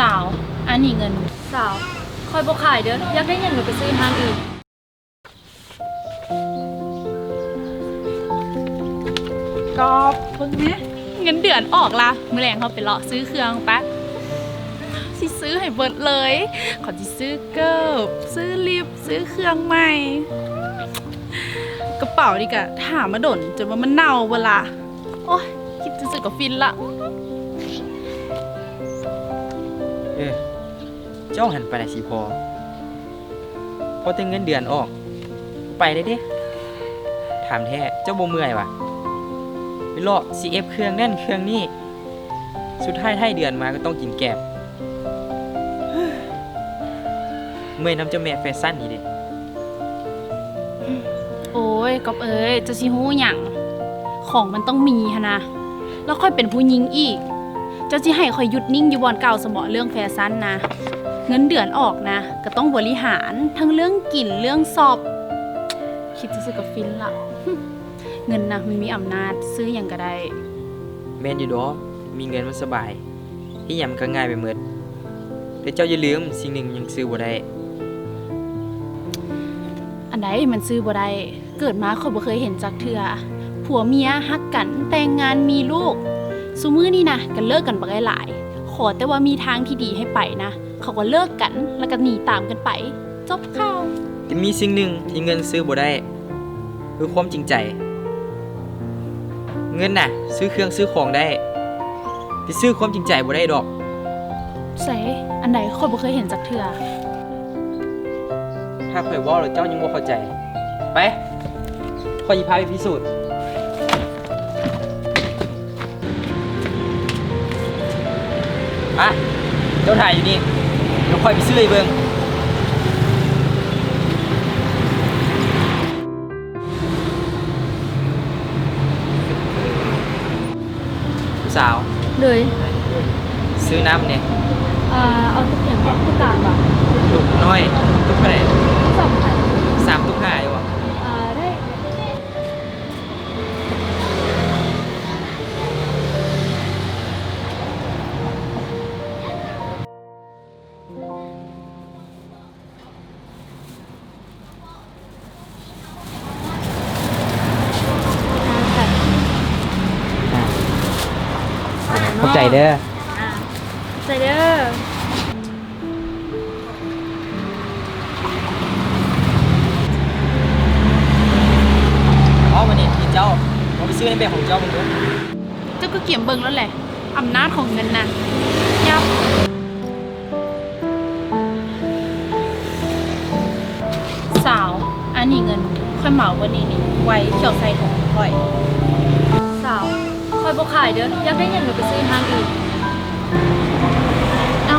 สาว อันนี้เงิน สาว คอยบ่ขายเด้อ อยากได้เงินก็ไปซื้อห้างอื่นก็เพิ่งเนี้ยเงินเดือนออกละมื้อแรงเขาไปเลาะซื้อเครื่องแป๊บสิซื้อให้เบิดเลย ขอสิซื้อเกิบซื้อลิปซื้อเครื่องใหม่ กระเป๋านี่กะถามมาดนจนว่ามันเน่าเวลา โอ้ยคิดจะสึกกับฟินละ ออ เจ้าหันไปไหนสิพอ พอแต่เงินเดือนออก ไปได้เด้ถามแท้เจ้าบ่เมื่อยวะไปเลาะ CF เครื่องนั่นเครื่องนี่สุดท้ายท้ายเดือนมาก็ต้องกินแกบเมื่อยน้ำเจ้าแม่แฟชั่นนี่เด้โอ้ยกอบเอ้ยจะสิฮู้หยังของมันต้องมีฮะนะ แล้วค่อยเป็นผู้หญิงอีก เจ้าสิให้ค่อยหยุดนิ่งอยู่บอนเก่าสมอเรื่องแฟชั่นนะ เงินเดือนออกนะ ก็ต้องบริหารทั้งเรื่องกินเรื่องสอบ คิดจะซื้อกับฟินละเงินนะมันมีอำนาจซื้ออย่างก็ได้แม่นอยู่ดอกมีเงินมันสบายที่ยามนก็ง่ายไปหมดแต่เจ้าอย่าลืมสิ่งหนึ่งยังซื้อบ่ได้ อันใดมันซื้อบ่ได้เกิดมาเขาบ่เคยเห็นจักเทือผัวเมียฮักกันแต่งงานมีลูก ซุมื้อนี่นะกันเลิกกันบ่ได้หลายขอแต่ว่ามีทางที่ดีให้ไปนะ เขาก็เลิกกันแล้วก็หนีตามกันไป จบข่าวแต่มีสิ่งหนึ่งที่เงินซื้อบ่ได้คือความจริงใจ เงินน่ะ ซื้อเครื่องซื้อของได้แต่ซื้อความจริงใจบ่ได้ดอกใส่อันใดข้อยบ่เคยเห็นจักเทือถ้าข่อยเว่าแล้วเจ้ายังบ่เข้าใจ ไปข่อยสิพาไปพิสูจน์ อะเจ้าถ่ายอยู่นี่เดี๋ยวข่อยไปซื้อไอ้เบิ่งสาว เลยซื้อน้ำเนี่ยอ่าเอาทุกอย่างแบบทุกการแบบตุกน้อยตุกเท่า เข้าใจเด้อใส่เด้ออ๋อวันนี้พี่เจ้าผมไปซื้อในแบบของเจ้ามึงดูเจ้าก็เกี่ยมเบิ่งแล้วแหละอำนาจของเงินนะยับสาว อันนี้เงิน ค่อยเหมาวันนี้นี่ไว้เขียวใส่ถุงค่อย สาวค อยบ่ขายเด้ออยากได้เงินก็ไปซื้อห้างอื่นเอ้า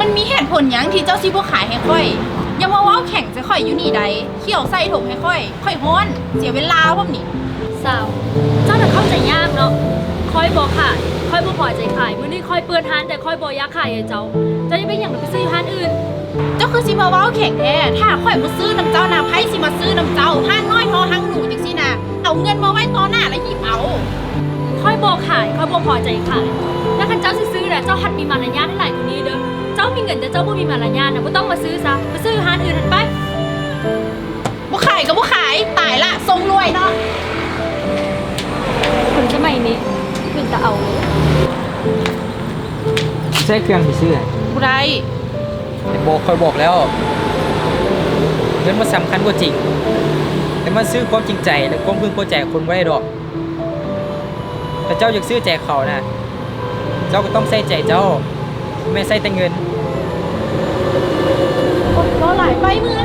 มันมีเหตุผลหยังที่เจ้าซีบ่ขายให้ค่อยอย่ามาเว้าแข่งจะค่อยอยู่นี่ใดเขียวใส่ถุงให้ค่อย ค่อยฮ้อน เสียเวลาพวกนี้สาว เจ้าน่ะเข้าใจยากเนาะคอยบ่ขายคอยบ่พอใจขายมื้อนี้คอยเปิดร้านแต่คอยบ่อยากขายให้เจ้าเจ้าจะไปหยังก็ไปซื้อร้านอื่น เจ้าคือสิมาเว้าแข่งแท้ถ้าข่อยมาซื้อน้ำเจ้านาไพ่สิมาซื้อน้ำเจ้าห้างน้อยทอห้างหนูจังสินะเอาเงินมาไว้ต่อหน้าแล้วหยิบเอา ค่อยบอกขายค่อยบอกพอใจขายแล้วคันเจ้าสิซื้อน่ะเจ้าหัดมีมารยาทให้หลายกว่านี้เด้อเจ้ามีเงินแต่เจ้าบ่มีมารยาทนะบ่ต้องมาซื้อซะมาซื้ออยู่ร้านอื่นหันไปบ่ขายก็บ่ขายตายละทรงรวยเนาะคนสมัยนี้เป็นจะเอาเลยใช้เครื่องไปซื้อบ่ได้แต่บอกคอยบอกแล้วเงินมันสำคัญกว่าจริงแต่มันซื้อความจริงใจและความพึงพอใจคนไว้ได้ดอก แต่เจ้าอยากซื้อแจกเขานะเจ้าก็ต้องใส่ใจเจ้าไม่ใส่แต่เงินก็หลายไปมือ